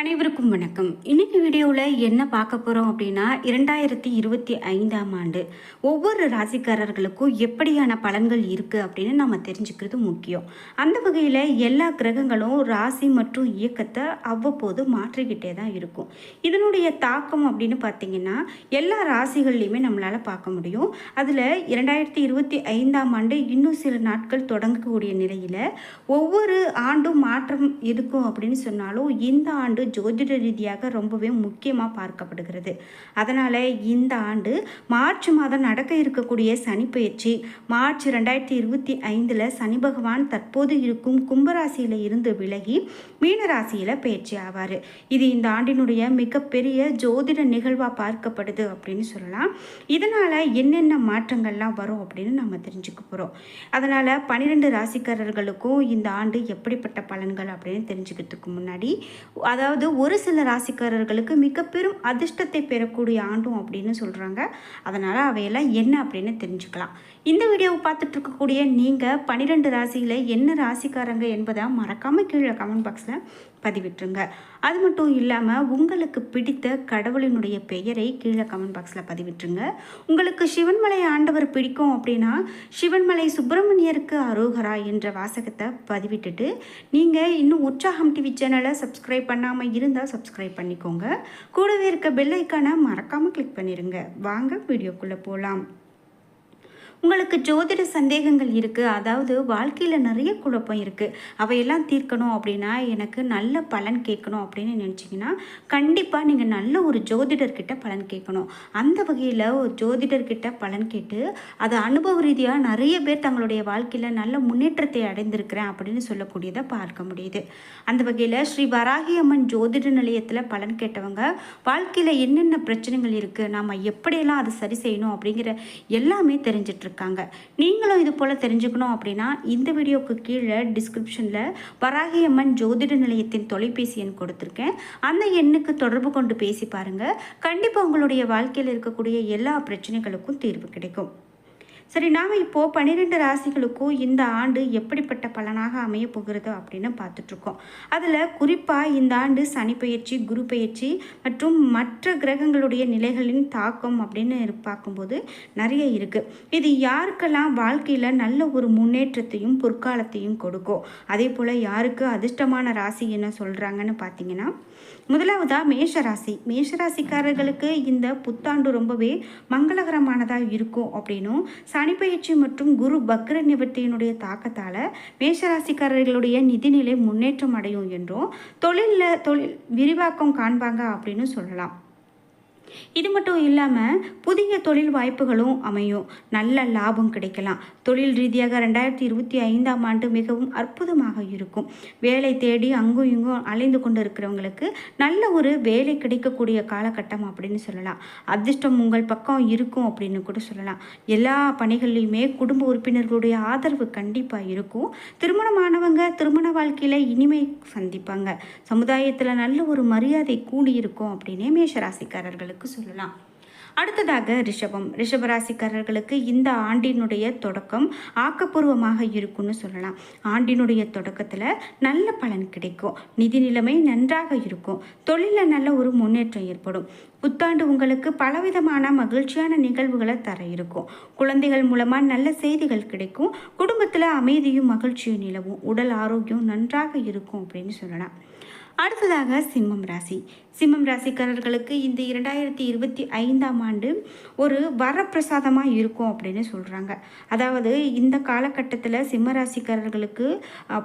அனைவருக்கும் வணக்கம். இன்னைக்கு வீடியோவில் என்ன பார்க்க போகிறோம் அப்படின்னா இரண்டாயிரத்தி இருபத்தி ஐந்தாம் ஆண்டு ஒவ்வொரு ராசிக்காரர்களுக்கும் எப்படியான பலன்கள் இருக்குது அப்படின்னு நம்ம தெரிஞ்சுக்கிறது முக்கியம். அந்த வகையில் எல்லா கிரகங்களும் ராசி மற்றும் இயக்கத்தை அவ்வப்போது மாற்றிக்கிட்டே தான் இருக்கும். இதனுடைய தாக்கம் அப்படின்னு பார்த்திங்கன்னா எல்லா ராசிகள்லையுமே நம்மளால் பார்க்க முடியும். அதில் இரண்டாயிரத்தி இருபத்தி ஐந்தாம் ஆண்டு இன்னும் சில நாட்கள் தொடங்கக்கூடிய நிலையில் ஒவ்வொரு ஆண்டும் மாற்றம் இருக்கும் அப்படின்னு சொன்னாலும் இந்த ஆண்டு ஜோதிட ரீதியாக ரொம்பவே முக்கியமாக பார்க்கப்படுகிறது. அதனால் இந்த ஆண்டு மார்ச் மாதம் நடக்க இருக்கக்கூடிய சனி பயிற்சி மார்ச் ரெண்டாயிரத்தி இருபத்தி ஐந்தில் சனி பகவான் தற்போது இருக்கும் கும்பராசியில் இருந்து விலகி மீனராசியில் பயிற்சி ஆவார். இது இந்த ஆண்டினுடைய மிகப்பெரிய ஜோதிட நிகழ்வாக பார்க்கப்படுது அப்படின்னு சொல்லலாம். இதனால் என்னென்ன மாற்றங்கள்லாம் வரும் அப்படின்னு நம்ம தெரிஞ்சுக்க போகிறோம் அதனால் பன்னிரெண்டு ராசிக்காரர்களுக்கும் இந்த ஆண்டு எப்படிப்பட்ட பலன்கள் அப்படின்னு தெரிஞ்சுக்கிறதுக்கு முன்னாடி அதாவது ஒரு சில ராசிக்காரர்களுக்கு மிக பெரும் அதிர்ஷ்டத்தை பெறக்கூடிய ஆண்டும் அப்படின்னு சொல்கிறாங்க அதனால் அவையெல்லாம் என்ன அப்படின்னு தெரிஞ்சுக்கலாம். இந்த வீடியோவை பார்த்துட்டு இருக்கக்கூடிய நீங்கள் பன்னிரெண்டு ராசியில் என்ன ராசிக்காரங்க என்பதை மறக்காமல் கீழே கமெண்ட் பாக்ஸில் பதிவிட்டுருங்க. அது மட்டும் இல்லாமல் உங்களுக்கு பிடித்த கடவுளினுடைய பெயரை கீழே கமெண்ட் பாக்ஸில் பதிவிட்டுருங்க. உங்களுக்கு சிவன்மலை ஆண்டவர் பிடிக்கும் அப்படின்னா சிவன்மலை சுப்பிரமணியருக்கு அரோகரா என்ற வாசகத்தை பதிவிட்டுட்டு நீங்கள் இன்னும் உற்சாகம் டிவி சேனலை சப்ஸ்கிரைப் பண்ணாமல் இருந்தால் சப்ஸ்கிரைப் பண்ணிக்கோங்க. கூடவே இருக்க பெல் ஐக்கானை மறக்காமல் கிளிக் பண்ணிடுங்க வாங்க வீடியோக்குள்ளே போகலாம் உங்களுக்கு ஜோதிட சந்தேகங்கள் இருக்குது அதாவது வாழ்க்கையில் நிறைய குழப்பம் இருக்குது அவையெல்லாம் தீர்க்கணும் அப்படின்னா எனக்கு நல்ல பலன் கேட்கணும் அப்படின்னு நினச்சிங்கன்னா கண்டிப்பாக நீங்கள் நல்ல ஒரு ஜோதிடர்கிட்ட பலன் கேட்கணும். அந்த வகையில் ஒரு ஜோதிடர்கிட்ட பலன் கேட்டு அதை அனுபவ ரீதியாக நிறைய பேர் தங்களுடைய வாழ்க்கையில் நல்ல முன்னேற்றத்தை அடைந்திருக்கிறேன் அப்படின்னு சொல்லக்கூடியதை பார்க்க முடியுது. அந்த வகையில் ஸ்ரீ வராகி அம்மன் ஜோதிட நிலையத்தில் பலன் கேட்டவங்க வாழ்க்கையில் என்னென்ன பிரச்சனைகள் இருக்குது நாம் எப்படியெல்லாம் அதை சரி செய்யணும் அப்படிங்கிற எல்லாமே கொடுத்துருக்காங்க நீங்களும் இது போல் தெரிஞ்சுக்கணும் அப்படின்னா இந்த வீடியோக்கு கீழே டிஸ்கிரிப்ஷனில் வராகியம்மன் ஜோதிட நிலையத்தின் தொலைபேசி எண் கொடுத்துருக்கேன். அந்த எண்ணுக்கு தொடர்பு கொண்டு பேசி பாருங்கள் கண்டிப்பாக உங்களுடைய வாழ்க்கையில் இருக்கக்கூடிய எல்லா பிரச்சனைகளுக்கும் தீர்வு கிடைக்கும். சரி நாம் இப்போது பன்னிரெண்டு ராசிகளுக்கும் இந்த ஆண்டு எப்படிப்பட்ட பலனாக அமைய போகிறது அப்படின்னு பார்த்துட்ருக்கோம். அதில் குறிப்பாக இந்த ஆண்டு சனி பயிற்சி குரு பயிற்சி மற்றும் மற்ற கிரகங்களுடைய நிலைகளின் தாக்கம் அப்படின்னு பார்க்கும்போது நிறைய இருக்குது இது யாருக்கெல்லாம் வாழ்க்கையில் நல்ல ஒரு முன்னேற்றத்தையும் பொற்காலத்தையும் கொடுக்கும்? அதே போல் யாருக்கு அதிர்ஷ்டமான ராசி என்ன சொல்கிறாங்கன்னு பார்த்தீங்கன்னா முதலாவதாக மேஷராசி. மேஷராசிக்காரர்களுக்கு இந்த புத்தாண்டு ரொம்பவே மங்களகரமானதாக இருக்கும் அப்படின்னும் சனிப்பயிற்சி மற்றும் குரு பக்ர நிவர்த்தியினுடைய தாக்கத்தால் மேஷராசிக்காரர்களுடைய நிதிநிலை முன்னேற்றம் அடையும் என்றும் தொழிலில் தொழில் விரிவாக்கம் காண்பாங்க அப்படின்னு சொல்லலாம். இது மட்டும் இல்லாமல் புதிய தொழில் வாய்ப்புகளும் அமையும். நல்ல லாபம் கிடைக்கலாம். தொழில் ரீதியாக ரெண்டாயிரத்தி இருபத்தி ஐந்தாம் ஆண்டு மிகவும் அற்புதமாக இருக்கும். வேலை தேடி அங்கும் இங்கும் அலைந்து கொண்டு இருக்கிறவங்களுக்கு நல்ல ஒரு வேலை கிடைக்கக்கூடிய காலகட்டம் அப்படின்னு சொல்லலாம். அதிர்ஷ்டம் உங்கள் பக்கம் இருக்கும் அப்படின்னு கூட சொல்லலாம். எல்லா பணிகள்லையுமே குடும்ப உறுப்பினர்களுடைய ஆதரவு கண்டிப்பாக இருக்கும். திருமணமானவங்க திருமண வாழ்க்கையில் இனிமை சந்திப்பாங்க. சமுதாயத்தில் நல்ல ஒரு மரியாதை கூடி இருக்கும் அப்படின்னே மேஷராசிக்காரர்களுக்கு சொல்லலாம். அடுத்ததாக ரிஷபம். ரிஷபராசிக்காரர்களுக்கு இந்த ஆண்டினுடைய தொடக்கம் ஆக்கப்பூர்வமாக இருக்கும்னு சொல்லலாம். ஆண்டினுடைய தொடக்கத்தில் நல்ல பலன் கிடைக்கும். நிதி நிலைமை நன்றாக இருக்கும். தொழிலில் நல்ல ஒரு முன்னேற்றம் ஏற்படும். புத்தாண்டு உங்களுக்கு பலவிதமான மகிழ்ச்சியான நிகழ்வுகளை தர இருக்கும். குழந்தைகள் மூலமாக நல்ல செய்திகள் கிடைக்கும். குடும்பத்தில் அமைதியும் மகிழ்ச்சியும் நிலவும். உடல் ஆரோக்கியம் நன்றாக இருக்கும் அப்படின்னு சொல்லலாம். அடுத்ததாக சிம்மம் ராசி. சிம்மம் ராசிக்காரர்களுக்கு இந்த இரண்டாயிரத்தி இருபத்தி ஐந்தாம் ஆண்டு ஒரு வரப்பிரசாதமாக இருக்கும் அப்படின்னு சொல்கிறாங்க அதாவது இந்த காலகட்டத்தில் சிம்ம ராசிக்காரர்களுக்கு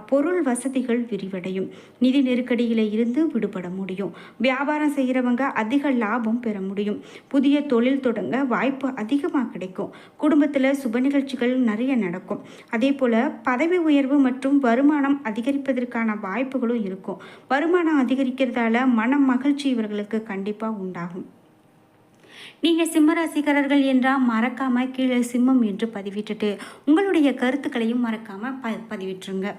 பொருள் வசதிகள் விரிவடையும். நிதி நெருக்கடியில் இருந்து விடுபட முடியும். வியாபாரம் செய்கிறவங்க அதிக லாபம் பெற முடியும். புதிய தொழில் தொடங்க வாய்ப்பு அதிகமாக கிடைக்கும். குடும்பத்தில் சுப நிகழ்ச்சிகள் நிறைய நடக்கும். அதே போல் பதவி உயர்வு மற்றும் வருமானம் அதிகரிப்பதற்கான வாய்ப்புகளும் இருக்கும். வருமானம் அதிகரிக்கிறதால மனம் மகிழ்ச்சி இவர்களுக்கு கண்டிப்பாக உண்டாகும். நீங்கள் ரசிகரர்கள் என்றால் மறக்காமல் கீழே சிம்மம் என்று பதிவிட்டுட்டு உங்களுடைய கருத்துக்களையும் மறக்காமல் ப பதிவிட்டுருங்க.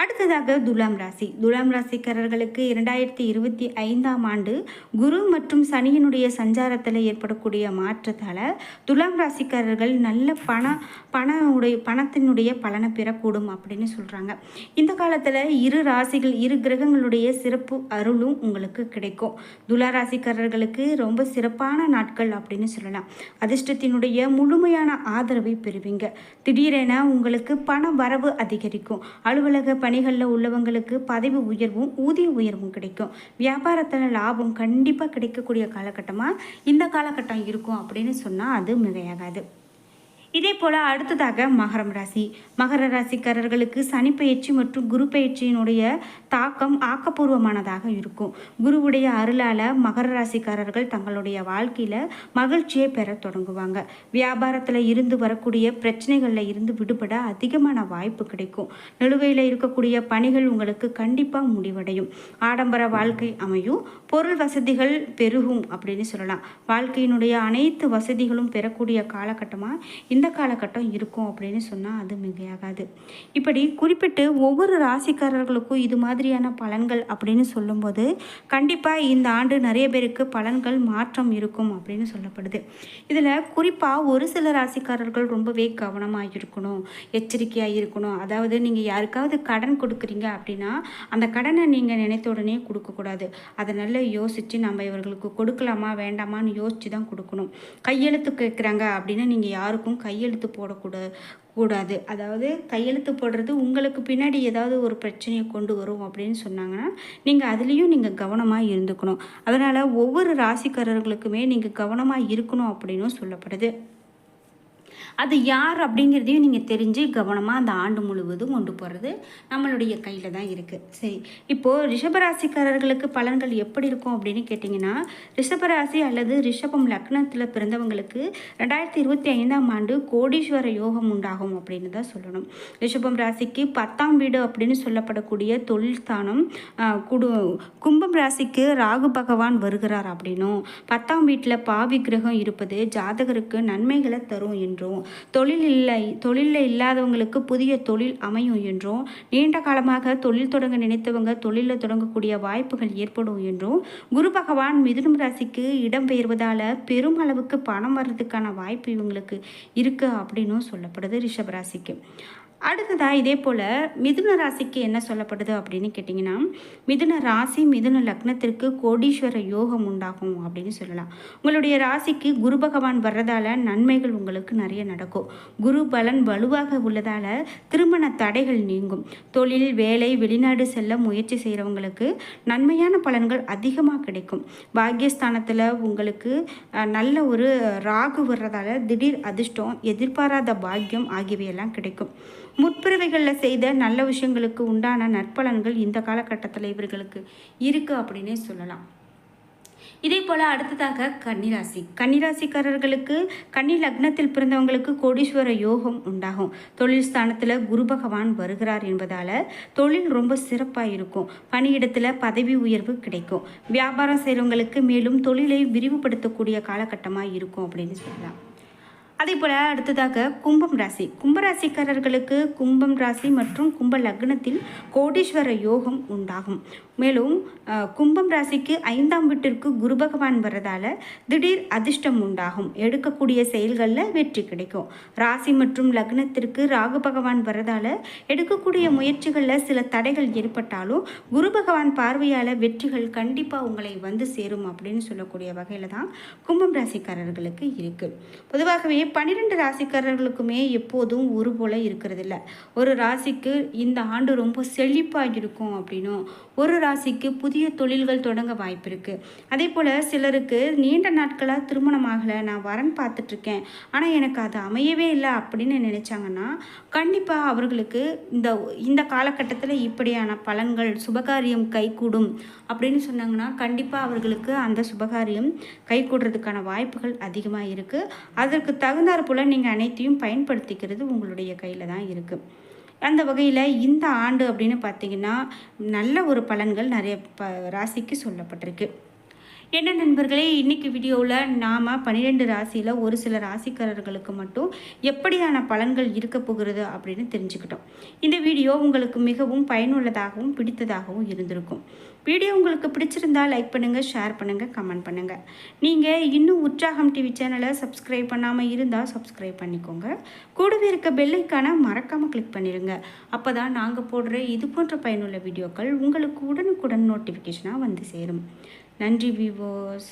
அடுத்ததாக துலாம் ராசி. துலாம் ராசிக்காரர்களுக்கு இரண்டாயிரத்தி இருபத்தி ஐந்தாம் ஆண்டு குரு மற்றும் சனியினுடைய சஞ்சாரத்தில் ஏற்படக்கூடிய மாற்றத்தால் துலாம் ராசிக்காரர்கள் நல்ல பண பண உடைய பணத்தினுடைய பலனை பெறக்கூடும் அப்படின்னு சொல்கிறாங்க இந்த காலத்தில் இரு ராசிகள் இரு கிரகங்களுடைய சிறப்பு அருளும் உங்களுக்கு கிடைக்கும். துலா ராசிக்காரர்களுக்கு ரொம்ப சிறப்பான நாட்கள் அப்படின்னு சொல்லலாம். அதிர்ஷ்டத்தினுடைய முழுமையான ஆதரவை பெறுவீங்க. திடீரென உங்களுக்கு பண வரவு அதிகரிக்கும். அலுவலக பணிகளில் உள்ளவங்களுக்கு பதவி உயர்வும் ஊதிய உயர்வும் கிடைக்கும். வியாபாரத்தில் லாபம் கண்டிப்பாக கிடைக்கக்கூடிய காலகட்டமாக இந்த காலகட்டம் இருக்கும் அப்படின்னு சொன்னால் அது மிகையாகாது. இதே போல் அடுத்ததாக மகரம் ராசி. மகர ராசிக்காரர்களுக்கு சனி பயிற்சி மற்றும் குரு பயிற்சியினுடைய தாக்கம் ஆக்கப்பூர்வமானதாக இருக்கும். குருவுடைய அருளால் மகர ராசிக்காரர்கள் தங்களுடைய வாழ்க்கையில் மகிழ்ச்சியை பெற தொடங்குவாங்க. வியாபாரத்தில் இருந்து வரக்கூடிய பிரச்சனைகளில் இருந்து விடுபட அதிகமான வாய்ப்பு கிடைக்கும். நிலுவையில் இருக்கக்கூடிய பணிகள் உங்களுக்கு கண்டிப்பாக முடிவடையும். ஆடம்பர வாழ்க்கை அமையும். பொருள் வசதிகள் பெருகும் அப்படின்னு சொல்லலாம். வாழ்க்கையினுடைய அனைத்து வசதிகளும் பெறக்கூடிய காலகட்டமாக இந்த காலகட்டம் இருக்கும் அப்படின்னு சொன்னால் அது மிகையாகாது. இப்படி குறிப்பிட்டு ஒவ்வொரு ராசிக்காரர்களுக்கும் இது மாதிரியான பலன்கள் அப்படின்னு சொல்லும்போது கண்டிப்பாக இந்த ஆண்டு நிறைய பேருக்கு பலன்கள் மாற்றம் இருக்கும் அப்படின்னு சொல்லப்படுது. இதில் குறிப்பாக ஒரு சில ராசிக்காரர்கள் ரொம்பவே கவனமாக இருக்கணும் எச்சரிக்கையாக இருக்கணும். அதாவது நீங்கள் யாருக்காவது கடன் கொடுக்குறீங்க அப்படின்னா அந்த கடனை நீங்கள் நினைத்த உடனே கொடுக்கக்கூடாது அதை நல்லா யோசித்து நம்ம இவர்களுக்கு கொடுக்கலாமா வேண்டாமான்னு யோசித்து தான் கொடுக்கணும். கையெழுத்து கேட்குறாங்க அப்படின்னு நீங்கள் யாருக்கும் கையெழுத்து போடக்கூட கூடாது. அதாவது கையெழுத்து போடுறது உங்களுக்கு பின்னாடி ஏதாவது ஒரு பிரச்சனையை கொண்டு வரும் அப்படின்னு சொன்னாங்கன்னா நீங்கள் அதுலேயும் நீங்கள் கவனமாக இருந்துக்கணும். அதனால் ஒவ்வொரு ராசிக்காரர்களுக்குமே நீங்கள் கவனமாக இருக்கணும் அப்படின்னும் சொல்லப்படுது. அது யார் அப்படிங்கிறதையும் நீங்கள் தெரிஞ்சு கவனமாக அந்த ஆண்டு முழுவதும் கொண்டு போகிறது நம்மளுடைய கையில் தான் இருக்குது சரி இப்போது ரிஷபராசிக்காரர்களுக்கு பலன்கள் எப்படி இருக்கும் அப்படின்னு கேட்டிங்கன்னா ரிஷபராசி அல்லது ரிஷபம் லக்னத்தில் பிறந்தவங்களுக்கு ரெண்டாயிரத்தி இருபத்தி ஐந்தாம் ஆண்டு கோடீஸ்வர யோகம் உண்டாகும் அப்படின்னு தான் சொல்லணும். ரிஷபம் ராசிக்கு பத்தாம் வீடு அப்படின்னு சொல்லப்படக்கூடிய தொழில் ஸ்தானம் குடு கும்பம் ராசிக்கு ராகு பகவான் வருகிறார் அப்படின்னும். பத்தாம் வீட்டில் பாவி கிரகம் இருப்பது ஜாதகருக்கு நன்மைகளை தரும் என்றும் தொழில் இல்லை தொழிலில் இல்லாதவங்களுக்கு புதிய தொழில் அமையும் என்றும் நீண்ட காலமாக தொழில் தொடங்க நினைத்தவங்க தொழிலில் தொடங்கக்கூடிய வாய்ப்புகள் ஏற்படும் என்றும் குரு பகவான் மிதுனம் ராசிக்கு இடம்பெயர்வதால் பெரும் அளவுக்கு பணம் வர்றதுக்கான வாய்ப்பு இவங்களுக்கு இருக்குது அப்படின்னும் சொல்லப்படுது ரிஷபராசிக்கு அடுத்ததாக இதே போல் மிதுன ராசிக்கு என்ன சொல்லப்படுது அப்படின்னு கேட்டிங்கன்னா மிதுன ராசி மிதுன லக்னத்திற்கு கோடீஸ்வர யோகம் உண்டாகும் அப்படின்னு சொல்லலாம். உங்களுடைய ராசிக்கு குரு பகவான் வர்றதால நன்மைகள் உங்களுக்கு நிறைய நடக்கும். குரு பலன் வலுவாக உள்ளதால் திருமண தடைகள் நீங்கும். தொழில் வேலை வெளிநாடு செல்ல முயற்சி செய்கிறவங்களுக்கு நன்மையான பலன்கள் அதிகமாக கிடைக்கும். பாக்கியஸ்தானத்தில் உங்களுக்கு நல்ல ஒரு ராகு வர்றதால திடீர் அதிர்ஷ்டம் எதிர்பாராத பாக்கியம் ஆகியவையெல்லாம் கிடைக்கும். முற்பிறவைகளில் செய்த நல்ல விஷயங்களுக்கு உண்டான நற்பலன்கள் இந்த காலகட்டத்தில் இவர்களுக்கு இருக்குது அப்படின்னே சொல்லலாம். இதே போல் அடுத்ததாக கன்னிராசி. கன்னிராசிக்காரர்களுக்கு கன்னி லக்னத்தில் பிறந்தவங்களுக்கு கோடீஸ்வர யோகம் உண்டாகும். தொழில் ஸ்தானத்தில் குரு பகவான் வருகிறார் என்பதால் தொழில் ரொம்ப சிறப்பாக இருக்கும். பணியிடத்தில் பதவி உயர்வு கிடைக்கும். வியாபாரம் செய்கிறவங்களுக்கு மேலும் தொழிலை விரிவுபடுத்தக்கூடிய காலகட்டமாக இருக்கும் அப்படின்னு சொல்லலாம். அதே போல் அடுத்ததாக கும்பம் ராசி. கும்பராசிக்காரர்களுக்கு கும்பம் ராசி மற்றும் கும்ப லக்னத்தில் கோடீஸ்வர யோகம் உண்டாகும். மேலும் கும்பம் ராசிக்கு ஐந்தாம் வீட்டிற்கு குரு பகவான் வரதால் திடீர் அதிர்ஷ்டம் உண்டாகும். எடுக்கக்கூடிய செயல்களில் வெற்றி கிடைக்கும். ராசி மற்றும் லக்னத்திற்கு ராகு பகவான் வரதால் எடுக்கக்கூடிய முயற்சிகளில் சில தடைகள் ஏற்பட்டாலும் குரு பகவான் பார்வையால் வெற்றிகள் கண்டிப்பாக உங்களை வந்து சேரும் அப்படின்னு சொல்லக்கூடிய வகையில் தான் கும்பம் ராசிக்காரர்களுக்கு இருக்குது பொதுவாகவே பன்னிரெண்டு ராசிக்காரர்களுக்குமே எப்போதும் ஒரு போல இருக்கிறதில்ல. ஒரு ராசிக்கு இந்த ஆண்டு ரொம்ப செழிப்பாக இருக்கும் அப்படின்னும் ஒரு ராசிக்கு புதிய தொழில்கள் தொடங்க வாய்ப்பு இருக்குது அதே போல் சிலருக்கு நீண்ட நாட்களாக திருமணம் ஆகலை நான் வரன் பார்த்துட்ருக்கேன் ஆனால் எனக்கு அது அமையவே இல்லை அப்படின்னு நினச்சாங்கன்னா கண்டிப்பாக அவர்களுக்கு இந்த இந்த காலகட்டத்தில் இப்படியான பலன்கள் சுபகாரியம் கைகூடும் அப்படின்னு சொன்னாங்கன்னா கண்டிப்பாக அவர்களுக்கு அந்த சுபகாரியம் கைகூடுறதுக்கான வாய்ப்புகள் அதிகமாக இருக்குது அதற்கு தகுந்தாற் போல் நீங்கள் அனைத்தையும் பயன்படுத்திக்கிறது உங்களுடைய கையில் தான் இருக்குது அந்த வகையில் இந்த ஆண்டு அப்படின்னு பார்த்தீங்கன்னா நல்ல ஒரு பலன்கள் நிறைய ப ராசிக்கு சொல்லப்பட்டிருக்கு. என்ன நண்பர்களே இன்னைக்கு வீடியோவில் நாம் பன்னிரெண்டு ராசியில் ஒரு சில ராசிக்காரர்களுக்கு மட்டும் எப்படியான பலன்கள் இருக்க போகிறது அப்படின்னு தெரிஞ்சுக்கிட்டோம். இந்த வீடியோ உங்களுக்கு மிகவும் பயனுள்ளதாகவும் பிடித்ததாகவும் இருந்திருக்கும். வீடியோ உங்களுக்கு பிடிச்சிருந்தால் லைக் பண்ணுங்கள் ஷேர் பண்ணுங்கள் கமெண்ட் பண்ணுங்கள் நீங்கள் இன்னும் உற்சாகம் டிவி சேனலை சப்ஸ்கிரைப் பண்ணாமல் இருந்தால் சப்ஸ்கிரைப் பண்ணிக்கோங்க. கூடவே இருக்க பெல்லைக்கான மறக்காமல் கிளிக் பண்ணிடுங்க அப்போ தான் நாங்கள் போடுற இது போன்ற பயனுள்ள வீடியோக்கள் உங்களுக்கு உடனுக்குடன் நோட்டிஃபிகேஷனாக வந்து சேரும். நன்றி விவோஸ்